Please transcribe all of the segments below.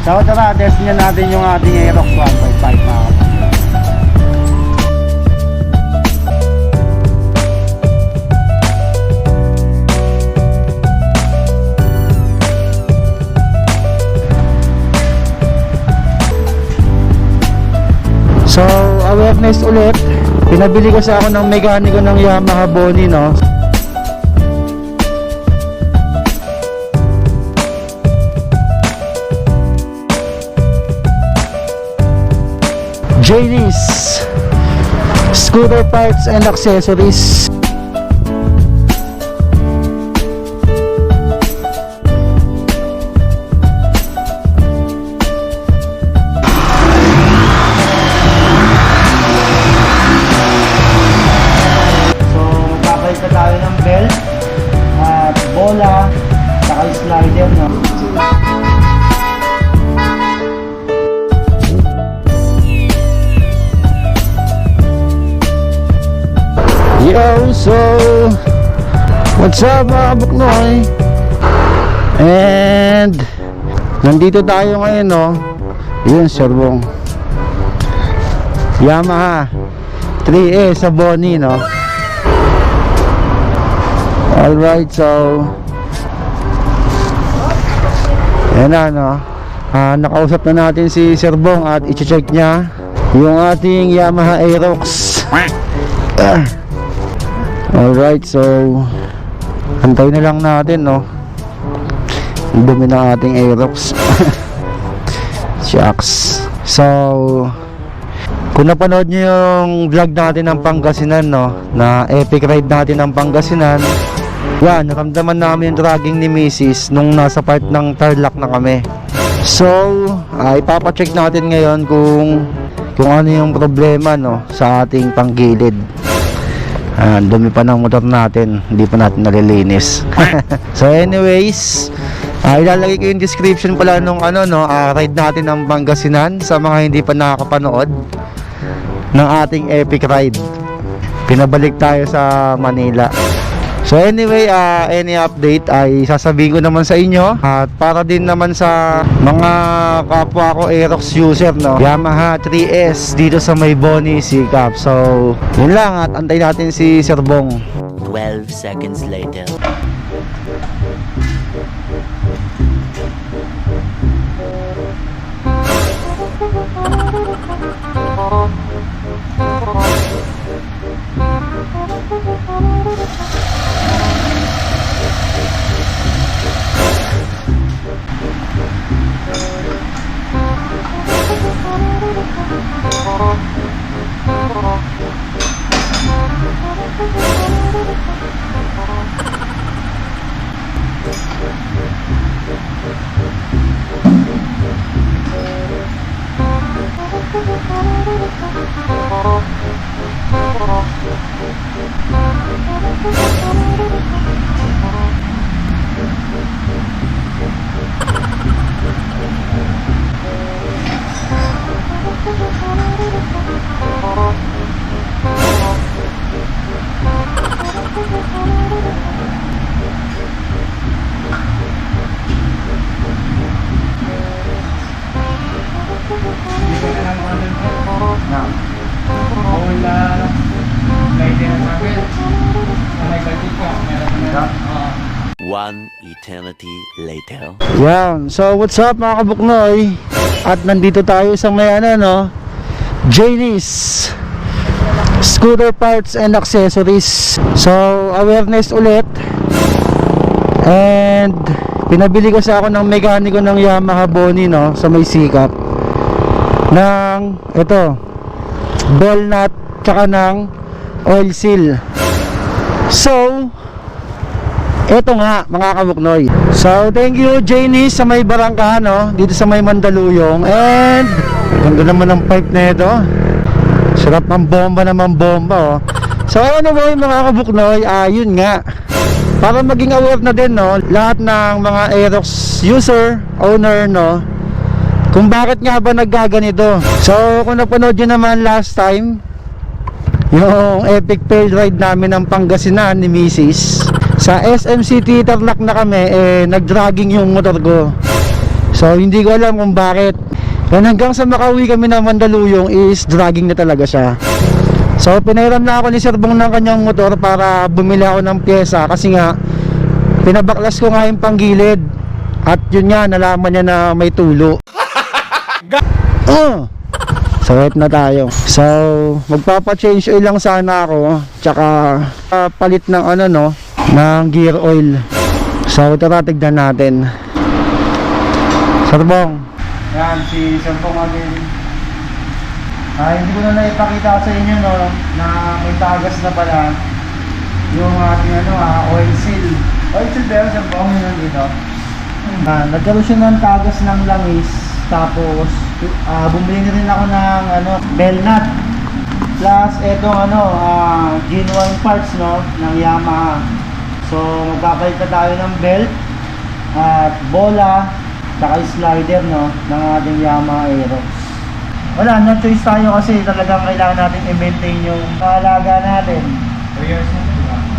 So tara, test niya natin yung ating Aerox 1.5 mga. So, awareness ulit. Pinabili kasi ako ng mekaniko ng Yamaha Boni, no? JD's Scooter Parts and Accessories Yo, so What's up mga buknoy? And Nandito tayo ngayon no? Yun serbong Yamaha 3A sa Boni no? Alright so Yan na no? Ah, nakausap na natin si Sir Bong at i-check niya yung ating Yamaha Aerox. Ah. Alright, so Antay na lang natin, no? Dumi ng ating Aerox. Shucks. So Kung napanood nyo yung vlog natin ng Pangasinan, no? Na epic ride natin ng Pangasinan Yan, naramdaman namin yung dragging ni Mrs. Nung nasa part ng Tarlac na kami. So, ah, ipapacheck natin ngayon kung kung ano yung problema no? Sa ating panggilid. Ah, dumi pa ng motor natin, hindi pa natin nalilinis. so anyways, ah, ilalagay ko yung description pala nung ano no, ah, ride natin ng Pangasinan sa mga hindi pa nakakapanood ng ating epic ride. Pinabalik tayo sa Manila. So anyway, ah, any update ay sasabihin ko naman sa inyo at para din naman sa mga kapwa ko Aerox user no. Yamaha 3S dito sa may Boni Sikap. So, yun lang at antay natin si Sir Bong. 12 seconds later. One eternity later. Yan. So, what's up mga kabuknoy? At nandito tayo sa may ano, no? Jaylee's Scooter Parts and Accessories. So, awareness ulit. And, pinabili kasi ako ng mekaniko ng Yamaha Boni, no? Sa may sikap. Ng, ito, bell nut, tsaka ng oil seal. So, Eto nga mga kabuknoy So thank you Janie sa may barangka no? Dito sa may Mandaluyong. And Ganda naman ng pipe na ito. Sarap ng bomba naman bomba oh. So anyway mga kabuknoy Ayun nga. Para maging aware na din no Lahat ng mga Aerox user Owner no Kung bakit nga ba naggaganito So kung napanood nyo naman last time yung epic fail ride namin ng Pangasinan ni Mrs. Sa SMCT Tarlac na kami, eh, nag-dragging yung motor ko. So hindi ko alam kung bakit. And hanggang sa makauwi kami ng Mandaluyong is dragging na talaga siya. So pinairam na ako ni Sir Bong ng kanyang motor para bumili ako ng pyesa kasi nga pinabaklas ko nga yung panggilid. At yun nga, nalaman niya na may tulo. Uh! So wait na tayo. So magpapa-change oil lang sana ako. Tsaka ah, palit ng ano no, ng gear oil. So tara tignan natin. Sir Bong. Yan, si Sir Bong again. Ah, hindi ko na naipakita sa inyo no, na may tagas na pala yung ating ano ah, oil seal. Oil seal ba yun, Sir Bong? Yun nandito. Ah, nagkaroon siya ng tagas ng langis tapos ah, bumili na rin ako ng ano, bell nut plus etong ano, ah, genuine parts no ng Yamaha. So magpapalit na tayo ng belt at bola saka slider no ng ating Yamaha Aerox. Wala, no choice tayo kasi talagang kailangan natin i-maintain yung kaalaga natin. 2 years na?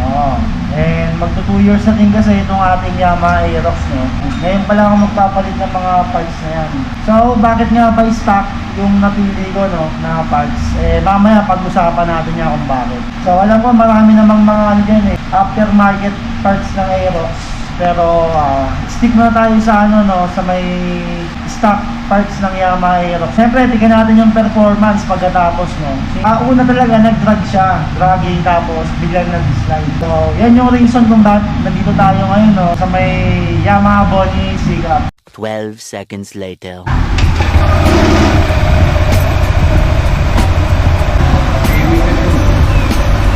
Oo. And magto 2 years na din kasi itong ating Yamaha Aerox, no? Ngayon pa lang ako magpapalit ng mga parts na yan. So, bakit nga ba stock yung napili ko, no, na parts? Eh, mamaya pag-usapan natin yan kung bakit. So, alam ko marami namang mga ano dyan eh, aftermarket parts ng Aerox. Pero, ah, stick muna tayo sa ano, no, sa may stock parts ng Yamaha Aerox. Siyempre, tignan natin yung performance pagkatapos, no. Ah, una talaga, nag-drag siya. Dragging tapos, biglang nag-slide. So, yan yung reason kung bakit nandito tayo ngayon, no, sa may Yamaha Bonnie Sigap. 12 seconds later.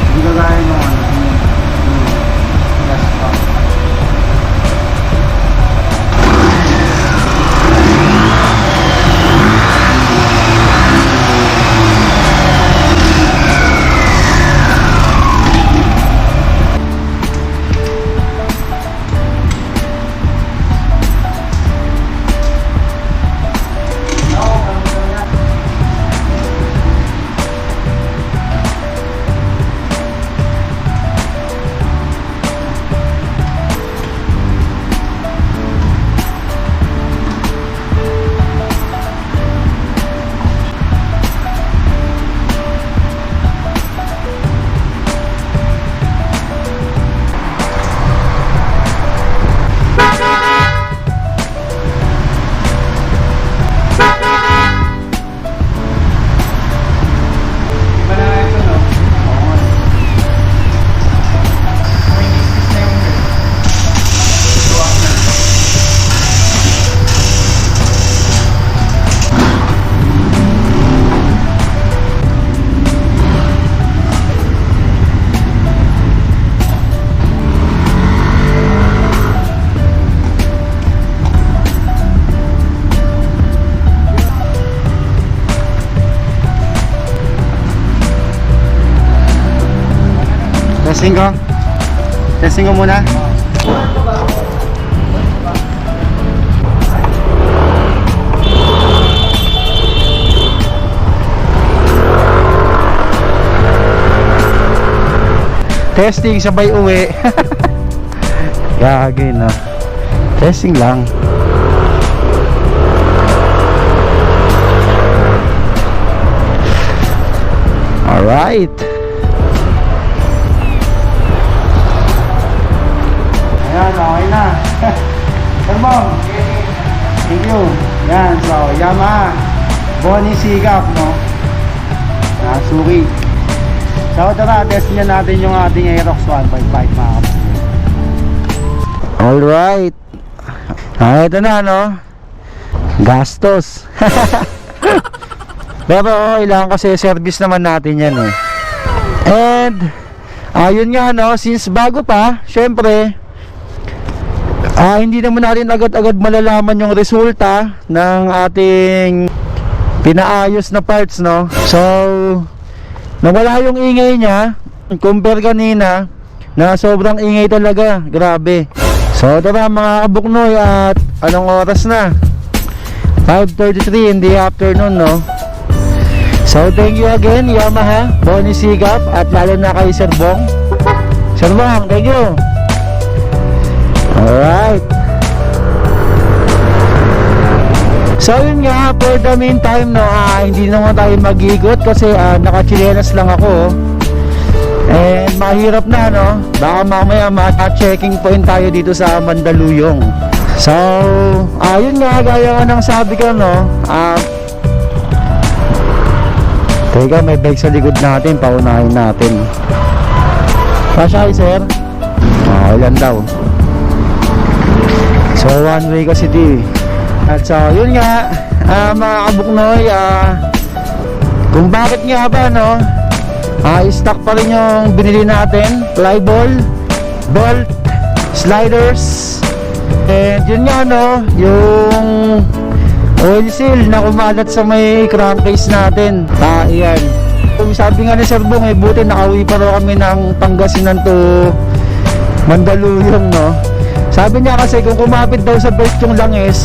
Hindi ka gaya ng Testing ko. Testing ko muna. Testing sabay uwi. Gagi na. Testing lang. Alright. Terbong. Thank you. Yan, so, Yamaha. Bonnie Sigap, no? Ah, Suki. So, tara, test niya natin yung ating Aerox 1.5 mga kapatid. Alright. Ah, ito na, no? Gastos. Pero okay lang kasi service naman natin yan eh. And, ayun nga, no? Since bago pa, syempre, Ah, hindi naman natin agad-agad malalaman yung resulta ng ating pinaayos na parts, no? So, nawala yung ingay niya compare kanina na sobrang ingay talaga. Grabe. So, tara mga kabuknoy at anong oras na? 5.33 in the afternoon, no? So, thank you again, Yamaha, Bonnie Sigap, at lalo na kay Sir Bong. Sir Bong, thank you. Alright. So yun nga, for the meantime no, ah, hindi naman tayo mag-igot kasi ah, nakachilenas lang ako. And mahirap na no, baka mamaya ma-checking point tayo dito sa Mandaluyong. So, ayun nga, gaya nga ng sabi ko no, ah, Teka, may bike sa likod natin, paunahin natin. Pasya sir? Ah, ilan daw? So, one way kasi di. At so, yun nga, ah, mga kabuknoy, ah, kung bakit nga ba, no, ah, stock pa rin yung binili natin, flyball, bolt, sliders, and yun nga, no, yung oil seal na kumalat sa may crankcase natin. Ah, yan. Kung sabi nga ni Sir Bong, eh, buti nakauwi pa raw kami ng Pangasinan to Mandaluyong, no? Sabi niya kasi kung kumapit daw sa belt yung langis,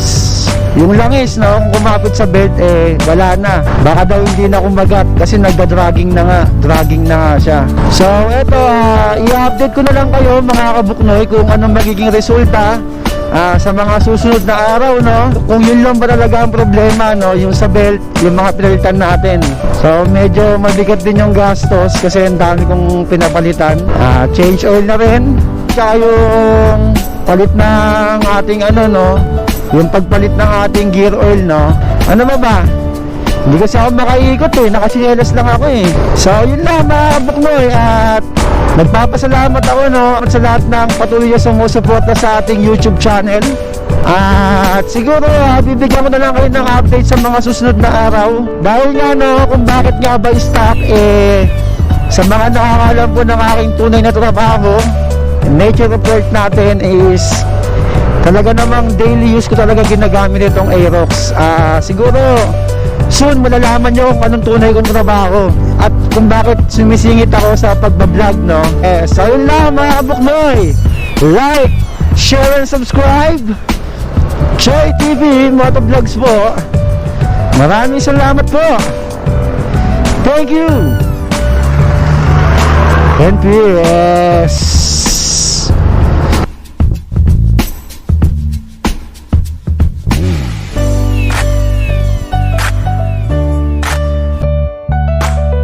yung langis, no? Kung kumapit sa belt, eh, wala na. Baka daw hindi na kumagat kasi nagda-dragging na nga. Dragging na nga siya. So, eto, ah, i-update ko na lang kayo, mga kabuknoy, kung anong magiging resulta Ah, sa mga susunod na araw no kung yun lang ba talaga ang problema no yung sa belt yung mga pinalitan natin so medyo mabigat din yung gastos kasi ang dami kong pinapalitan Ah, change oil na rin tsaka yung palit ng ating ano no yung pagpalit ng ating gear oil no ano ba ba hindi kasi ako makaikot eh, nakasinelas lang ako eh. So yun lang mga buknoy at nagpapasalamat ako no sa lahat ng patuloy na sumusuporta sa ating YouTube channel. At siguro ah, bibigyan ko na lang kayo ng update sa mga susunod na araw. Dahil nga no, kung bakit nga ba stock eh sa mga nakakalam po ng aking tunay na trabaho, nature report natin is talaga namang daily use ko talaga ginagamit itong Aerox. Ah, siguro soon malalaman nyo kung anong tunay kong trabaho at kung bakit sumisingit ako sa pagbablog no? Eh so yun lang mga kabuknoy. Like, share and subscribe. Choi TV Motovlogs po. Maraming salamat po. Thank you. NPS